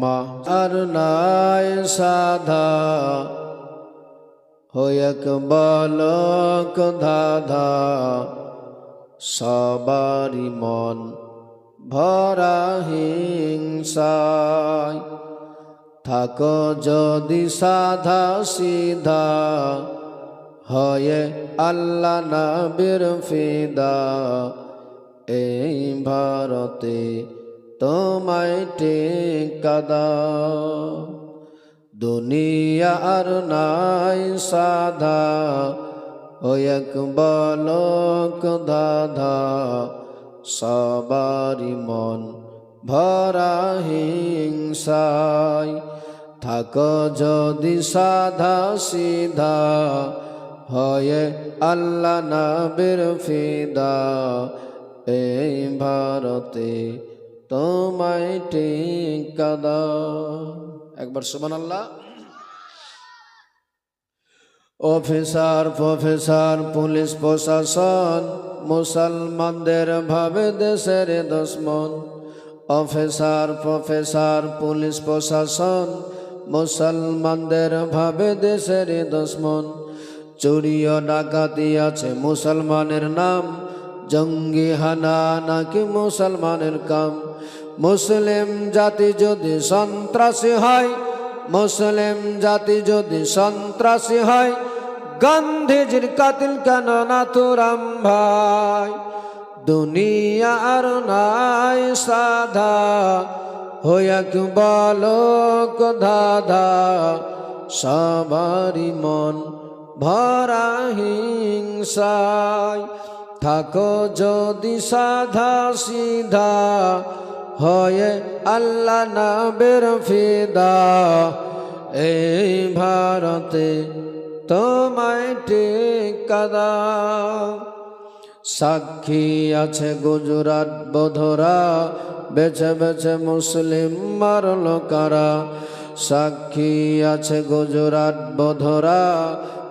ক্ষমা আর নাই সাধা। হয়ক বলক ধাধা সবারি মন ভরা হিংসায়। থাকো যদি সাধা সিধা, হয়ে আল্লাহ নবীর ফিদা। এই ভারতে তোমায় টেকাদা দুনিয়ার নাই সাধা, ও এক বলক দাধা সবারি মন ভরা হিংসায়। থাক যদি সাধা সিধা, হয়ে আল্লাহ নবীর ফিদা। এই ভারতে তোমায় টিকাদা একবার সুমান আল্লাহ অফিসার, প্রফেসর, পুলিশ প্রশাসন, মুসলমানদের ভাবে দেশের দুশ্মন। অফিসার, প্রফেসর, পুলিশ প্রশাসন, মুসলমানদের ভাবে দেশের দুশ্মন। চুরি ও ডাকাতি আছে মুসলমানের নাম। জঙ্গি হানা নাকি মুসলমানের কাম? মুসলিম জাতি যদি সন্ত্রাসী হয়, মুসলিম জাতি যদি সন্ত্রাসী হয়, গান্ধীজির কাতিল কেন নাথুরাম ভাই? দুনিয়ার নাই সাধা হইয়াক বালক ধাধা সবারি মন ভরা হিংসায়। থাকো যদি সাধা সিধা হয়ে আল্লাহ নবের ফিদা। এই ভারতে তোমায় টেকাদা সাক্ষী আছে গুজরাট বোধরা, বেছে বেছে মুসলিম মারল কারা সাক্ষী আছে গুজরাট বোধরা,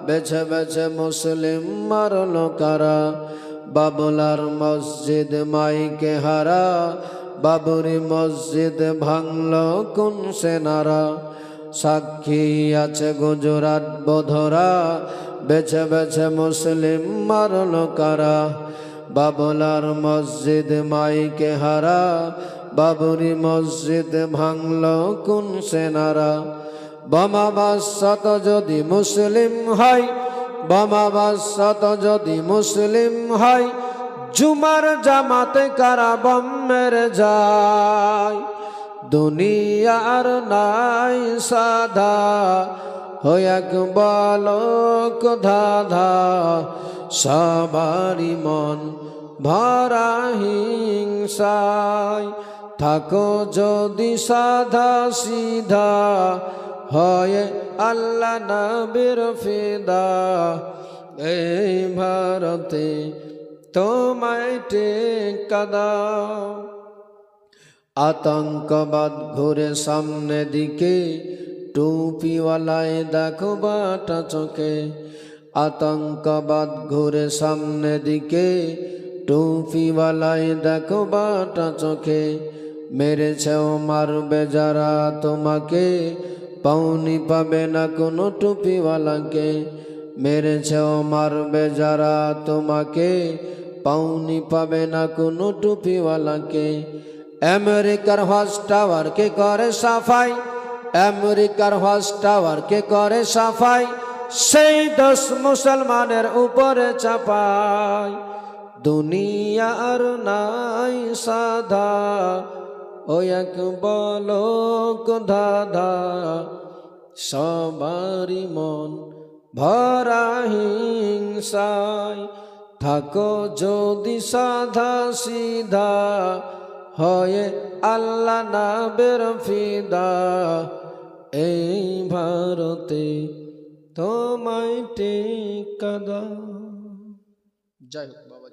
বেছে বেছে মুসলিম মারল কারা বাবুলার মসজিদ মাইকে হারা, বাবুরি মসজিদ ভাঙল কোন সেনারা? সাক্ষী আছে গুজরাট বোধরা, বেছে বেছে মুসলিম মারল কারা? বাবলার মসজিদ মাইকে হারা, বাবুরি মসজিদ ভাঙল কোন সেনারা? বোমাবাসত যদি মুসলিম হয় বোমাবাসত যদি মুসলিম হয়, জুমার জামাতে কারা বম্মের যায়। দুনিয়ার নাই সাধা হয়াক বালক ধাধা। সবারি মন ভরা হিংসায়। থাকো যদি সাধা সিধা হয় আল্লাহ নবীর ফিদা। এই ভারতে তোমায় টেকাদা আতঙ্কবাদ ঘুরে সামনে দিকে, টুপিওয়ালায় দেখো বাটা চোখে। আতঙ্কবাদ ঘুরে সামনে দিকে, টুপিওয়ালায় দেখো বাটা চোখে। মেরেছেও মারবে যারা তোমাকে পাউনি পাবে না কোনো টুপিওয়ালাকে। মেরেছেও মারবে যারা তোমাকে। পাউনি পাবে না কোনো টুপিওয়ালাকে। আমেরিকার হজ টাওয়ারকে করে সাফাই? আমেরিকার হজ টাওয়ারকে করে সাফাই? সেই দশ মুসলমানের উপরে চাপায় দুনিয়ার নাই সাধা ও এক বলক ধাধা সবারি মন ভরা হিংসায় থাকো যদি সাধা সিধা, হয়ে আল্লাহ নাবের ফিদা এই ভারতে তোমায় টেকাদা যাই হোক, বাবা।